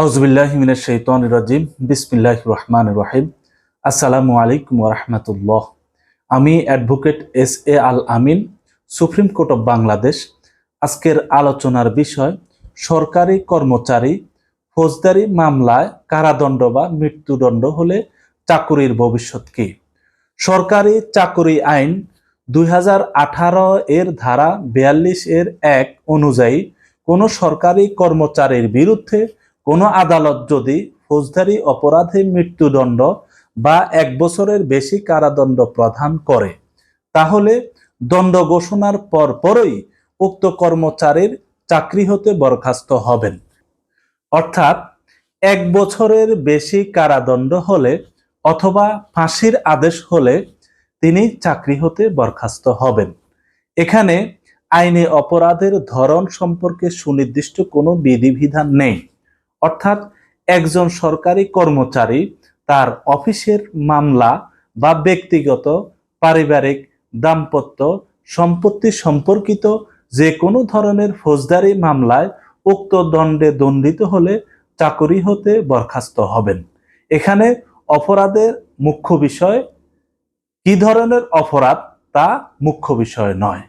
আউজবিল্লাহমিনের শৈতান রাজিম। বিসমিল্লাহ রহমান রহিম। আসসালামু আলাইকুম রহমতুল্লাহ। আমি advocate S A Al Amin, Supreme Court of Bangladesh. আজকের আলোচনার বিষয়, সরকারি কর্মচারী ফৌজদারি মামলায় কারাদণ্ড বা মৃত্যুদণ্ড হলে চাকুরির ভবিষ্যৎ কি? সরকারি চাকুরি আইন দুই হাজার আঠারো এর ধারা বিয়াল্লিশ এর এক অনুযায়ী কোনো সরকারি কর্মচারীর বিরুদ্ধে কোনো আদালত যদি ফৌজদারি অপরাধে মৃত্যুদণ্ড বা এক বছরের বেশি কারাদণ্ড প্রদান করে, তাহলে দণ্ড ঘোষণার পর পরই উক্ত কর্মচারীর চাকরি হতে বরখাস্ত হবেন। অর্থাৎ এক বছরের বেশি কারাদণ্ড হলে অথবা ফাঁসির আদেশ হলে তিনি চাকরি হতে বরখাস্ত হবেন। এখানে আইনে অপরাধের ধরন সম্পর্কে সুনির্দিষ্ট কোনো বিধিবিধান নেই। অর্থাৎ একজন সরকারি কর্মচারী তার অফিসের মামলা বা ব্যক্তিগত পারিবারিক দাম্পত্য সম্পত্তি সম্পর্কিত যে কোনো ধরনের ফৌজদারি মামলায় উক্ত দণ্ডে দণ্ডিত হলে চাকরি হতে বরখাস্ত হবেন। এখানে অপরাধের মুখ্য বিষয়, কি ধরনের অপরাধ তা মুখ্য বিষয় নয়।